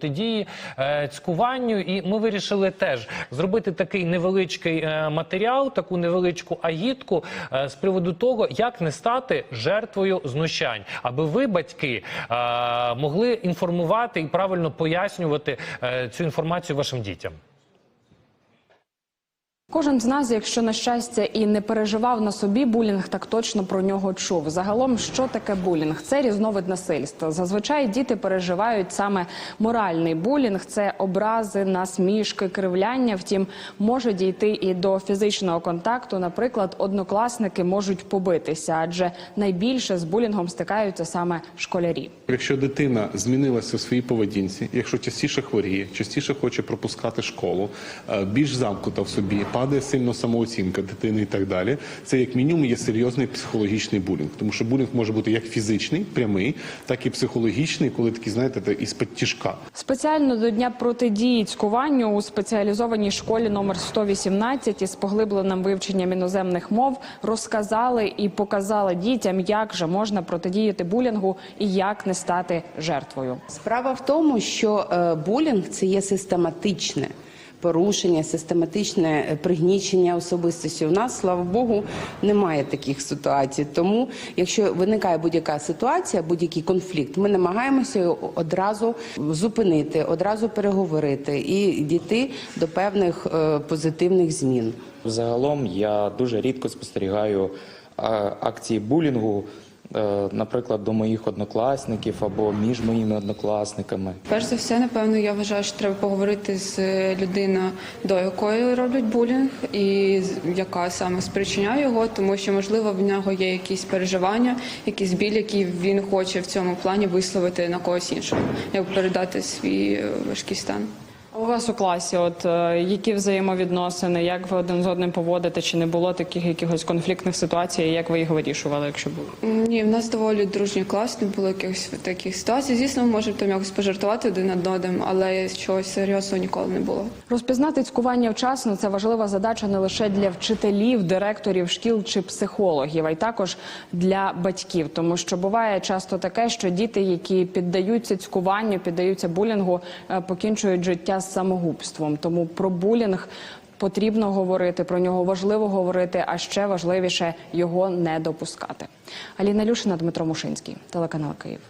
протидії е, цькуванню, і ми вирішили теж зробити такий невеличкий е, матеріал, таку невеличку агітку е, з приводу того, як не стати жертвою знущань, аби ви, батьки, могли інформувати і правильно пояснювати цю інформацію вашим дітям. Кожен з нас, якщо на щастя і не переживав на собі булінг, так точно про нього чув. Загалом, що таке булінг? Це різновид насильства. Зазвичай діти переживають саме моральний булінг, це образи, насмішки, кривляння. Втім, може дійти і до фізичного контакту. Наприклад, однокласники можуть побитися, адже найбільше з булінгом стикаються саме школярі. Якщо дитина змінилася в своїй поведінці, якщо частіше хворіє, частіше хоче пропускати школу, е, більш замкнута в собі, падає сильно самооцінка дитини і так далі, це як мінімум є серйозний психологічний булінг. Тому що булінг може бути як фізичний, прямий, так і психологічний, коли такий, знаєте, та- із-під тяжка. Спеціально до дня протидії цькуванню у спеціалізованій школі номер 118 із поглибленим вивченням іноземних мов розказали і показали дітям, як же можна протидіяти булінгу і як не стати жертвою. Справа в тому, що е, булінг це є систематичне порушення, систематичне е, пригнічення особистості. У нас, слава Богу, немає таких ситуацій. Тому, якщо виникає будь-яка ситуація, будь-який конфлікт, ми намагаємося одразу зупинити, одразу переговорити і дійти до певних е, позитивних змін. Загалом я дуже рідко спостерігаю акції булінгу, наприклад, до моїх однокласників або між моїми однокласниками. Перш за все, напевно, я вважаю, що треба поговорити з людиною, до якої роблять булінг, і яка саме спричиняє його, тому що можливо в нього є якісь переживання, якийсь біль, який він хоче в цьому плані висловити на когось іншого, як передати свій е, важкий стан. У вас у класі, от е, які взаємовідносини, як ви один з одним поводите? Чи не було таких якихось конфліктних ситуацій? Як ви їх вирішували, якщо було? Ні, в нас доволі дружній клас, не було якихось таких ситуацій. Звісно, ми можемо там якось пожартувати один над одним, але чогось серйозного ніколи не було. Розпізнати цькування вчасно це важлива задача не лише для вчителів, директорів шкіл чи психологів, а й також для батьків. Тому що буває часто таке, що діти, які піддаються цькуванню, піддаються булінгу, е, покінчують життя з самогубством. Тому про булінг потрібно говорити, про нього важливо говорити, а ще важливіше його не допускати. Аліна Люшина, Дмитро Мушинський, телеканал Київ.